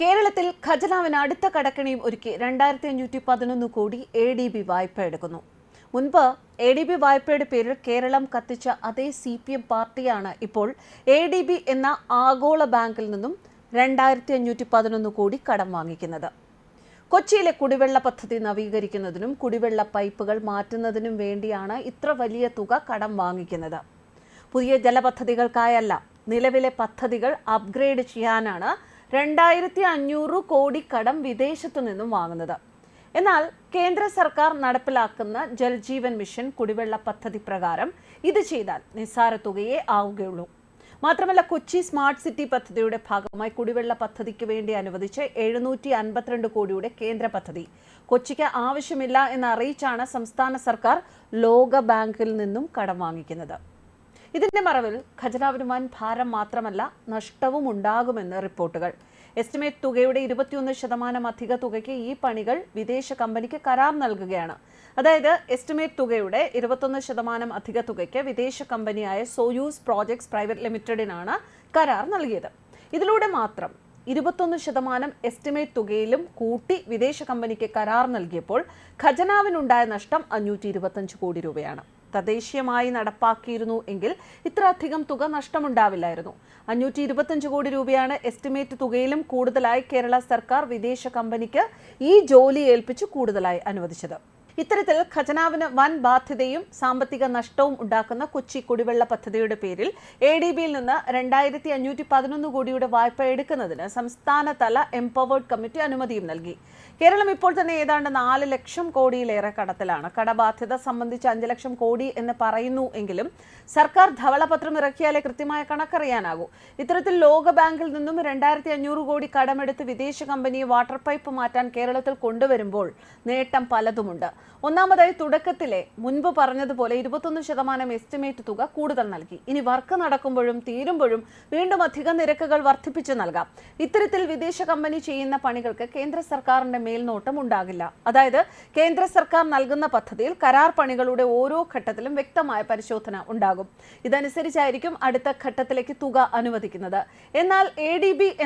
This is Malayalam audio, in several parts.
കേരളത്തിൽ ഖജനാവിന് അടുത്ത കടക്കണിയും ഒരുക്കി രണ്ടായിരത്തി അഞ്ഞൂറ്റി പതിനൊന്ന് കോടി എ ഡി ബി വായ്പ എടുക്കുന്നു. മുൻപ് എ ഡി ബി വായ്പയുടെ പേരിൽ കേരളം കത്തിച്ച അതേ സി പി എം പാർട്ടിയാണ് ഇപ്പോൾ എ ഡി ബി എന്ന ആഗോള ബാങ്കിൽ നിന്നും രണ്ടായിരത്തി അഞ്ഞൂറ്റി പതിനൊന്ന് കോടി കടം വാങ്ങിക്കുന്നത്. കൊച്ചിയിലെ കുടിവെള്ള പദ്ധതി നവീകരിക്കുന്നതിനും കുടിവെള്ള പൈപ്പുകൾ മാറ്റുന്നതിനും വേണ്ടിയാണ് ഇത്ര വലിയ തുക കടം വാങ്ങിക്കുന്നത്. പുതിയ ജലപദ്ധതികൾക്കായല്ല നിലവിലെ പദ്ധതികൾ അപ്ഗ്രേഡ് ചെയ്യാനാണ് രണ്ടായിരത്തി അഞ്ഞൂറ് കോടി കടം വിദേശത്തു നിന്നും വാങ്ങുന്നത്. എന്നാൽ കേന്ദ്ര സർക്കാർ നടപ്പിലാക്കുന്ന ജൽജീവൻ മിഷൻ കുടിവെള്ള പദ്ധതി പ്രകാരം ഇത് ചെയ്താൽ നിസ്സാര തുകയേ ആവുകയുള്ളൂ. മാത്രമല്ല കൊച്ചി സ്മാർട്ട് സിറ്റി പദ്ധതിയുടെ ഭാഗമായി കുടിവെള്ള പദ്ധതിക്ക് വേണ്ടി അനുവദിച്ച എഴുന്നൂറ്റി അൻപത്തിരണ്ട് കോടിയുടെ കേന്ദ്ര പദ്ധതി കൊച്ചിക്ക് ആവശ്യമില്ല എന്ന് അറിയിച്ചാണ് സംസ്ഥാന സർക്കാർ ലോക ബാങ്കിൽ നിന്നും കടം വാങ്ങിക്കുന്നത്. ഇതിന്റെ മറവിൽ ഖജനാവിന് വൻ ഭാരം മാത്രമല്ല നഷ്ടവും ഉണ്ടാകുമെന്ന് റിപ്പോർട്ടുകൾ. എസ്റ്റിമേറ്റ് തുകയുടെ ഇരുപത്തിയൊന്ന് ശതമാനം അധിക തുകയ്ക്ക് ഈ പണികൾ വിദേശ കമ്പനിക്ക് കരാർ നൽകുകയാണ്. അതായത് എസ്റ്റിമേറ്റ് തുകയുടെ ഇരുപത്തൊന്ന് ശതമാനം അധിക തുകയ്ക്ക് വിദേശ കമ്പനിയായ സോയൂസ് പ്രോജക്ട്സ് പ്രൈവറ്റ് ലിമിറ്റഡിനാണ് കരാർ നൽകിയത്. ഇതിലൂടെ മാത്രം ഇരുപത്തൊന്ന് ശതമാനം എസ്റ്റിമേറ്റ് തുകയിലും കൂട്ടി വിദേശ കമ്പനിക്ക് കരാർ നൽകിയപ്പോൾ ഖജനാവിനുണ്ടായ നഷ്ടം അഞ്ഞൂറ്റി ഇരുപത്തഞ്ച് കോടി രൂപയാണ്. തദ്ദേശീയമായി നടപ്പാക്കിയിരുന്നു എങ്കിൽ ഇത്രയധികം തുക നഷ്ടമുണ്ടാവില്ലായിരുന്നു. അഞ്ഞൂറ്റി ഇരുപത്തഞ്ച് കോടി രൂപയാണ് എസ്റ്റിമേറ്റ് തുകയിലും കൂടുതലായി കേരള സർക്കാർ വിദേശ കമ്പനിക്ക് ഈ ജോലി ഏൽപ്പിച്ച് കൂടുതലായി അനുവദിച്ചത്. ഇത്തരത്തിൽ ഖജനാവിന് വൻ ബാധ്യതയും സാമ്പത്തിക നഷ്ടവും ഉണ്ടാക്കുന്ന കൊച്ചി കുടിവെള്ള പദ്ധതിയുടെ പേരിൽ എ ഡി ബിയിൽ നിന്ന് രണ്ടായിരത്തി അഞ്ഞൂറ്റി പതിനൊന്ന് കോടിയുടെ വായ്പ എടുക്കുന്നതിന് സംസ്ഥാനതല എംപവേർഡ് കമ്മിറ്റി അനുമതിയും നൽകി. കേരളം ഇപ്പോൾ തന്നെ ഏതാണ്ട് നാല് ലക്ഷം കോടിയിലേറെ കടത്തിലാണ്. കടബാധ്യത സംബന്ധിച്ച് അഞ്ച് ലക്ഷം കോടി എന്ന് പറയുന്നു എങ്കിലും സർക്കാർ ധവളപത്രം ഇറക്കിയാലേ കൃത്യമായ കണക്കറിയാനാകൂ. ഇത്തരത്തിൽ ലോക ബാങ്കിൽ നിന്നും രണ്ടായിരത്തി അഞ്ഞൂറ് കോടി കടമെടുത്ത് വിദേശ കമ്പനിയെ വാട്ടർ പൈപ്പ് മാറ്റാൻ കേരളത്തിൽ കൊണ്ടുവരുമ്പോൾ നേട്ടം പലതുമുണ്ട്. ഒന്നാമതായി തുടക്കത്തിലെ മുൻപ് പറഞ്ഞതുപോലെ ഇരുപത്തൊന്ന് ശതമാനം എസ്റ്റിമേറ്റ് തുക കൂടുതൽ നൽകി. ഇനി വർക്ക് നടക്കുമ്പോഴും തീരുമ്പോഴും വീണ്ടും അധിക നിരക്കുകൾ വർദ്ധിപ്പിച്ച് നൽകാം. ഇത്തരത്തിൽ വിദേശ കമ്പനി ചെയ്യുന്ന പണികൾക്ക് കേന്ദ്ര സർക്കാരിന്റെ മേൽനോട്ടം ഉണ്ടാകില്ല. അതായത് കേന്ദ്ര സർക്കാർ നൽകുന്ന പദ്ധതിയിൽ കരാർ പണികളുടെ ഓരോ ഘട്ടത്തിലും വ്യക്തമായ പരിശോധന ഉണ്ടാകും. ഇതനുസരിച്ചായിരിക്കും അടുത്ത ഘട്ടത്തിലേക്ക് തുക അനുവദിക്കുന്നത്. എന്നാൽ എ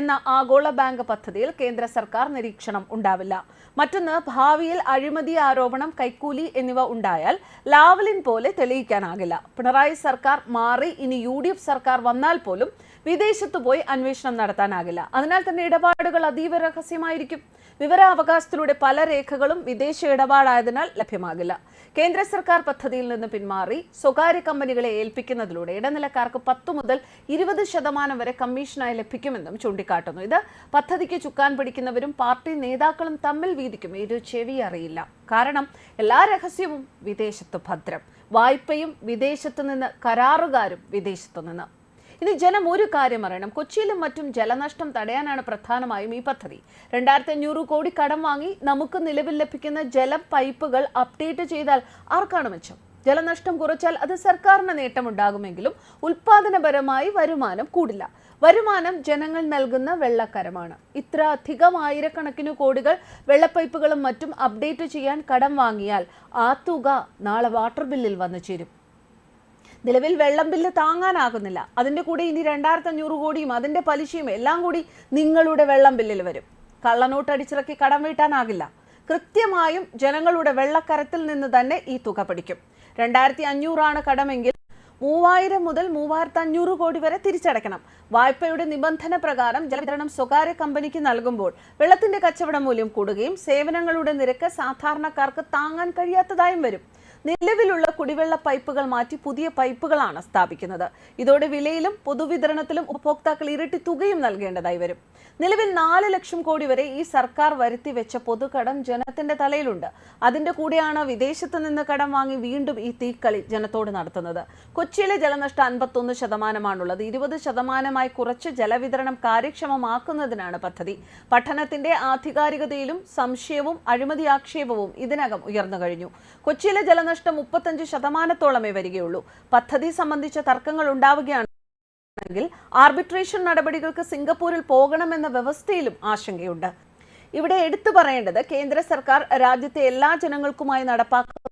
എന്ന ആഗോള ബാങ്ക് പദ്ധതിയിൽ കേന്ദ്ര സർക്കാർ നിരീക്ഷണം ഉണ്ടാവില്ല. മറ്റൊന്ന് ഭാവിയിൽ അഴിമതി ആരോപണം കൈക്കൂലി എന്നിവ ഉണ്ടായാൽ ലാവലിൻ പോലെ തെളിയിക്കാനാകില്ല. പിണറായി സർക്കാർ മാറി ഇനി യു സർക്കാർ വന്നാൽ പോലും വിദേശത്തു പോയി അന്വേഷണം നടത്താനാകില്ല. അതിനാൽ തന്നെ ഇടപാടുകൾ അതീവ രഹസ്യമായിരിക്കും. വിവരാവകാശത്തിലൂടെ പല രേഖകളും വിദേശ ഇടപാടായതിനാൽ ലഭ്യമാകില്ല. കേന്ദ്ര സർക്കാർ പദ്ധതിയിൽ നിന്ന് പിന്മാറി സ്വകാര്യ കമ്പനികളെ ഏൽപ്പിക്കുന്നതിലൂടെ ഇടനിലക്കാർക്ക് പത്തു മുതൽ ഇരുപത് ശതമാനം വരെ കമ്മീഷനായി ലഭിക്കുമെന്നും ചൂണ്ടിക്കാട്ടുന്നു. ഇത് പദ്ധതിക്ക് ചുക്കാൻ പിടിക്കുന്നവരും പാർട്ടി നേതാക്കളും തമ്മിൽ വീതിക്കും. ഇരു ചെവി അറിയില്ല. കാരണം എല്ലാ രഹസ്യവും വിദേശത്ത് ഭദ്രം. വായ്പയും വിദേശത്ത് നിന്ന് കരാറുകാരും വിദേശത്തു നിന്ന്. ഇനി ജനം ഒരു കാര്യം അറിയണം. കൊച്ചിയിലും മറ്റും ജലനഷ്ടം തടയാനാണ് പ്രധാനമായും ഈ പദ്ധതി. രണ്ടായിരത്തി അഞ്ഞൂറ് കോടി കടം വാങ്ങി നമുക്ക് നിലവിൽ ലഭിക്കുന്ന ജല പൈപ്പുകൾ അപ്ഡേറ്റ് ചെയ്താൽ ആർക്കാണ് മെച്ചം? ജലനഷ്ടം കുറച്ചാൽ അത് സർക്കാരിന് നേട്ടമുണ്ടാകുമെങ്കിലും ഉൽപാദനപരമായി വരുമാനം കൂടില്ല. വരുമാനം ജനങ്ങൾ നൽകുന്ന വെള്ളക്കരമാണ്. ഇത്ര അധികം ആയിരക്കണക്കിന് കോടികൾ വെള്ളപ്പൈപ്പുകളും മറ്റും അപ്ഡേറ്റ് ചെയ്യാൻ കടം വാങ്ങിയാൽ ആ തുക നാളെ വാട്ടർ ബില്ലിൽ വന്നു ചേരും. നിലവിൽ വെള്ളം ബില്ല് താങ്ങാനാകുന്നില്ല. അതിന്റെ കൂടെ ഇനി രണ്ടായിരത്തി അഞ്ഞൂറ് കോടിയും അതിന്റെ പലിശയും എല്ലാം കൂടി നിങ്ങളുടെ വെള്ളം ബില്ലിൽ വരും. കള്ളനോട്ട് അടിച്ചിറക്കി കടം വീട്ടാനാകില്ല. കൃത്യമായും ജനങ്ങളുടെ വെള്ളക്കരത്തിൽ നിന്ന് തന്നെ ഈ തുക പിടിക്കും. രണ്ടായിരത്തി അഞ്ഞൂറാണ് കടമെങ്കിൽ മൂവായിരം മുതൽ മൂവായിരത്തി അഞ്ഞൂറ് കോടി വരെ തിരിച്ചടയ്ക്കണം. വായ്പയുടെ നിബന്ധന പ്രകാരം ജലവിതരണം സ്വകാര്യ കമ്പനിക്ക് നൽകുമ്പോൾ വെള്ളത്തിന്റെ കച്ചവട മൂല്യം കൂടുകയും സേവനങ്ങളുടെ നിരക്ക് സാധാരണക്കാർക്ക് താങ്ങാൻ കഴിയാത്തതായും വരും. നിലവിലുള്ള കുടിവെള്ള പൈപ്പുകൾ മാറ്റി പുതിയ പൈപ്പുകളാണ് സ്ഥാപിക്കുന്നത്. ഇതോടെ വിലയിലും പൊതുവിതരണത്തിലും ഉപഭോക്താക്കൾ ഇരട്ടി തുകയും നൽകേണ്ടതായി വരും. നിലവിൽ നാല് ലക്ഷം കോടി വരെ ഈ സർക്കാർ വരുത്തി വെച്ച പൊതുകടം ജനത്തിന്റെ തലയിലുണ്ട്. അതിന്റെ കൂടെയാണ് വിദേശത്ത് നിന്ന് കടം വാങ്ങി വീണ്ടും ഈ തീക്കളി ജനത്തോട് നടത്തുന്നത്. കൊച്ചിയിലെ ജലനഷ്ടം അൻപത്തൊന്ന് ശതമാനമാണുള്ളത്. ഇരുപത് ശതമാനമായി കുറച്ച് ജലവിതരണം കാര്യക്ഷമമാക്കുന്നതിനാണ് പദ്ധതി. പഠനത്തിന്റെ ആധികാരികതയിലും സംശയവും അഴിമതി ആക്ഷേപവും ഇതിനകം ഉയർന്നു കഴിഞ്ഞു. കൊച്ചിയിലെ ജലനഷ്ടം മുപ്പത്തഞ്ച് ശതമാനത്തോളമേ വരികയുള്ളൂ. പദ്ധതി സംബന്ധിച്ച തർക്കങ്ങൾ ഉണ്ടാവുകയാണ് ആർബിട്രേഷൻ നടപടികൾക്ക് സിംഗപ്പൂരിൽ പോകണമെന്ന വ്യവസ്ഥയിലും ആശങ്കയുണ്ട്. ഇവിടെ എടുത്തു പറയേണ്ടത് കേന്ദ്ര സർക്കാർ രാജ്യത്തെ എല്ലാ ജനങ്ങൾക്കുമായി നടപ്പാക്കുന്ന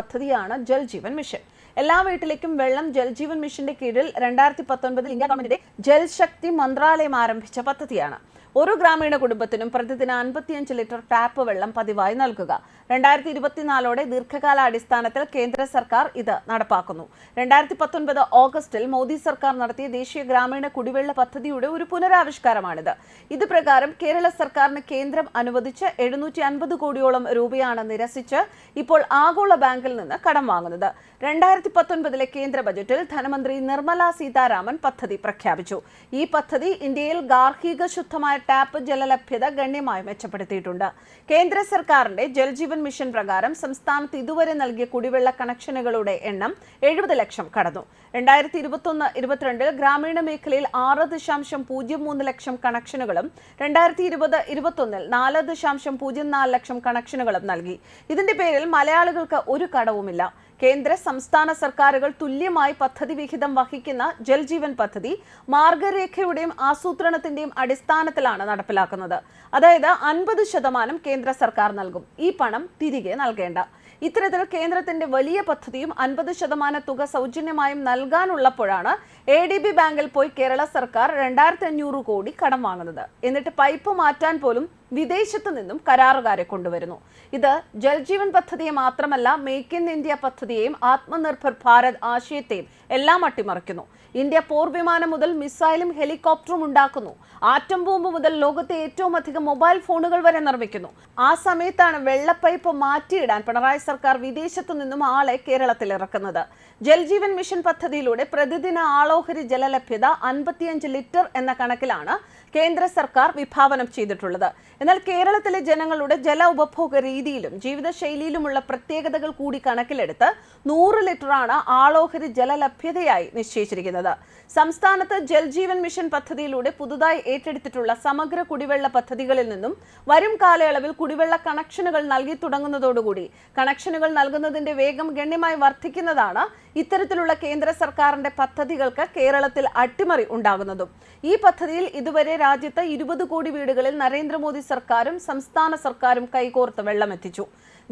പദ്ധതിയാണ് ജൽ ജീവൻ മിഷൻ. എല്ലാ വീട്ടിലേക്കും വെള്ളം ജൽജീവൻ മിഷന്റെ കീഴിൽ രണ്ടായിരത്തി പത്തൊൻപതിൽ ഇന്ത്യ ഗവൺമെന്റിന്റെ ജൽശക്തി മന്ത്രാലയം ആരംഭിച്ച പദ്ധതിയാണ്. ഒരു ഗ്രാമീണ കുടുംബത്തിനും പ്രതിദിന അൻപത്തിയഞ്ച് ലിറ്റർ ടാപ്പ് വെള്ളം പതിവായി നൽകുക. രണ്ടായിരത്തി ഇരുപത്തിനാലോടെ ദീർഘകാലാടിസ്ഥാനത്തിൽ കേന്ദ്ര സർക്കാർ ഇത് നടപ്പാക്കുന്നു. രണ്ടായിരത്തി പത്തൊൻപത് ഓഗസ്റ്റിൽ മോദി സർക്കാർ നടത്തിയ ദേശീയ ഗ്രാമീണ കുടിവെള്ള പദ്ധതിയുടെ ഒരു പുനരാവിഷ്കാരമാണിത്. ഇത് പ്രകാരം കേരള സർക്കാരിന് കേന്ദ്രം അനുവദിച്ച് എഴുന്നൂറ്റി അൻപത് കോടിയോളം രൂപയാണ് നിരസിച്ച് ഇപ്പോൾ ആഗോള ബാങ്കിൽ നിന്ന് കടം വാങ്ങുന്നത്. രണ്ടായിരത്തി പത്തൊൻപതിലെ കേന്ദ്ര ബജറ്റിൽ ധനമന്ത്രി നിർമ്മല സീതാരാമൻ പദ്ധതി പ്രഖ്യാപിച്ചു. ഈ പദ്ധതി ഇന്ത്യയിൽ ഗാർഹിക ശുദ്ധമായ ടാപ്പ് ജലലഭ്യത ഗണ്യമായി മെച്ചപ്പെടുത്തിയിട്ടുണ്ട്. കേന്ദ്ര സർക്കാരിന്റെ ജൽജീവൻ മിഷൻ പ്രകാരം സംസ്ഥാനത്ത് ഇതുവരെ നൽകിയ കുടിവെള്ള കണക്ഷനുകളുടെ എണ്ണം എഴുപത് ലക്ഷം കടന്നു. രണ്ടായിരത്തി ഇരുപത്തൊന്ന് ഇരുപത്തിരണ്ടിൽ ഗ്രാമീണ മേഖലയിൽ ആറ് ദശാംശം പൂജ്യം മൂന്ന് ലക്ഷം കണക്ഷനുകളും രണ്ടായിരത്തി ഇരുപത് ഇരുപത്തൊന്നിൽ നാല് ദശാംശം പൂജ്യം നാല് ലക്ഷം കണക്ഷനുകളും നൽകി. ഇതിന്റെ പേരിൽ മലയാളികൾക്ക് ഒരു കടവുമില്ല. കേന്ദ്ര സംസ്ഥാന സർക്കാരുകൾ തുല്യമായി പദ്ധതി വിഹിതം വഹിക്കുന്ന ജൽജീവൻ പദ്ധതി മാർഗരേഖയുടെയും ആസൂത്രണത്തിന്റെയും അടിസ്ഥാനത്തിലാണ് നടപ്പിലാക്കുന്നത്. അതായത് അൻപത് ശതമാനം കേന്ദ്ര സർക്കാർ നൽകും. ഈ പണം തിരികെ നൽകേണ്ട. ഇത്തരത്തിൽ കേന്ദ്രത്തിന്റെ വലിയ പദ്ധതിയും അൻപത് ശതമാന തുക സൗജന്യമായും നൽകാനുള്ളപ്പോഴാണ് എ ഡി ബി ബാങ്കിൽ പോയി കേരള സർക്കാർ രണ്ടായിരത്തി അഞ്ഞൂറ് കോടി കടം വാങ്ങുന്നത്. എന്നിട്ട് പൈപ്പ് മാറ്റാൻ പോലും വിദേശത്തു നിന്നും കരാറുകാരെ കൊണ്ടുവരുന്നു. ഇത് ജൽജീവൻ പദ്ധതിയെ മാത്രമല്ല മേക്ക് ഇൻ ഇന്ത്യ പദ്ധതിയെയും ആത്മനിർഭർ ഭാരത് ആശയത്തെയും എല്ലാം അട്ടിമറിക്കുന്നു. ഇന്ത്യ പോർ വിമാനം മുതൽ മിസൈലും ഹെലികോപ്റ്ററും ഉണ്ടാക്കുന്നു. ആറ്റം ബോംബ് മുതൽ ലോകത്തെ ഏറ്റവും അധികം മൊബൈൽ ഫോണുകൾ വരെ നിർമ്മിക്കുന്നു. ആ സമയത്താണ് വെള്ളപ്പൈപ്പ് മാറ്റിയിടാൻ പിണറായി സർക്കാർ വിദേശത്തു നിന്നും ആളെ കേരളത്തിൽ ഇറക്കുന്നത്. ജൽജീവൻ മിഷൻ പദ്ധതിയിലൂടെ പ്രതിദിന ആളോഹരി ജലലഭ്യത അൻപത്തിയഞ്ച് ലിറ്റർ എന്ന കണക്കിലാണ് കേന്ദ്ര സർക്കാർ വിഭാവനം ചെയ്തിട്ടുള്ളത്. എന്നാൽ കേരളത്തിലെ ജനങ്ങളുടെ ജല ഉപഭോഗ രീതിയിലും ജീവിതശൈലിയിലുമുള്ള പ്രത്യേകതകൾ കൂടി കണക്കിലെടുത്ത് നൂറ് ലിറ്ററാണ് ആളോഹരി ജല ലഭ്യതയായി നിശ്ചയിച്ചിരിക്കുന്നത്. സംസ്ഥാനത്ത് ജൽജീവൻ മിഷൻ പദ്ധതിയിലൂടെ പുതുതായി ഏറ്റെടുത്തിട്ടുള്ള സമഗ്ര കുടിവെള്ള പദ്ധതികളിൽ നിന്നും വരും കാലയളവിൽ കുടിവെള്ള കണക്ഷനുകൾ നൽകി തുടങ്ങുന്നതോടുകൂടി കണക്ഷനുകൾ നൽകുന്നതിന്റെ വേഗം ഗണ്യമായി വർദ്ധിക്കുന്നതാണ് ഇത്തരത്തിലുള്ള കേന്ദ്ര സർക്കാരിന്റെ പദ്ധതികൾക്ക് കേരളത്തിൽ അട്ടിമറി ഉണ്ടാകുന്നതും. ഈ പദ്ധതിയിൽ ഇതുവരെ രാജ്യത്ത് ഇരുപത് കോടി വീടുകളിൽ നരേന്ദ്രമോദി സർക്കാരും സംസ്ഥാന സർക്കാരും കൈകോർത്ത് വെള്ളമെത്തിച്ചു.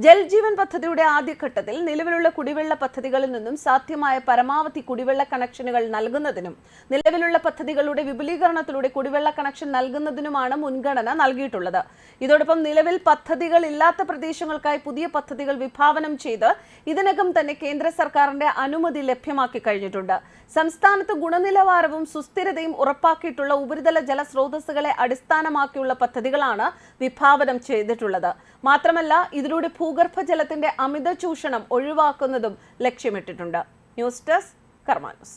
ജൽജീവൻ പദ്ധതിയുടെ ആദ്യഘട്ടത്തിൽ നിലവിലുള്ള കുടിവെള്ള പദ്ധതികളിൽ നിന്നും സാധ്യമായ പരമാവധി കുടിവെള്ള കണക്ഷനുകൾ നൽകുന്നതിനും നിലവിലുള്ള പദ്ധതികളുടെ വിപുലീകരണത്തിലൂടെ കുടിവെള്ള കണക്ഷൻ നൽകുന്നതിനുമാണ് മുൻഗണന നൽകിയിട്ടുള്ളത്. ഇതോടൊപ്പം നിലവിൽ പദ്ധതികൾ ഇല്ലാത്ത പ്രദേശങ്ങൾക്കായി പുതിയ പദ്ധതികൾ വിഭാവനം ചെയ്ത് ഇതിനകം തന്നെ കേന്ദ്ര സർക്കാരിന്റെ അനുമതി ലഭ്യമാക്കി കഴിഞ്ഞിട്ടുണ്ട്. സംസ്ഥാനത്ത് ഗുണനിലവാരവും സുസ്ഥിരതയും ഉറപ്പാക്കിയിട്ടുള്ള ഉപരിതല ജലസ്രോതസ്സുകളെ അടിസ്ഥാനമാക്കിയുള്ള പദ്ധതികളാണ് വിഭാവനം ചെയ്തിട്ടുള്ളത്. മാത്രമല്ല ഇതിലൂടെ ഭൂഗർഭജലത്തിന്റെ അമിത ചൂഷണം ഒഴിവാക്കുന്നതും ലക്ഷ്യമിട്ടിട്ടുണ്ട്. News desk കർമാനൂസ്.